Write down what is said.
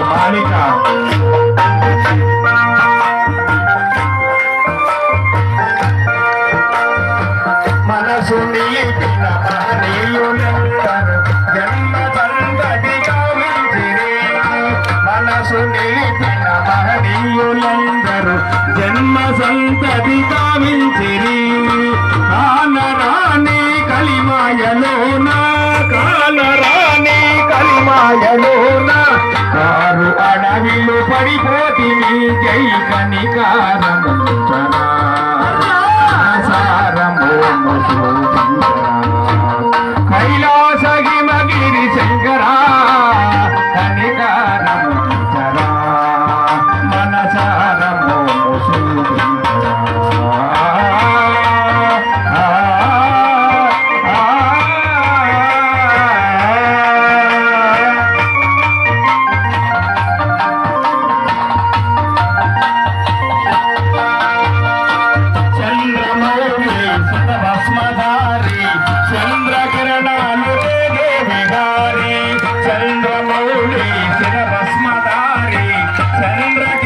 మాలిక మనసు నీటిన మహనీయులందరూ జన్మ సంతతి మనసు నీటిన మహనీయులందరూ జన్మ సంతతి కానరాని మాయలోన కారు అడవిలో పడిపోతి జై కనికారము సారము కైలాసగిమగిరి శంకర Thank you.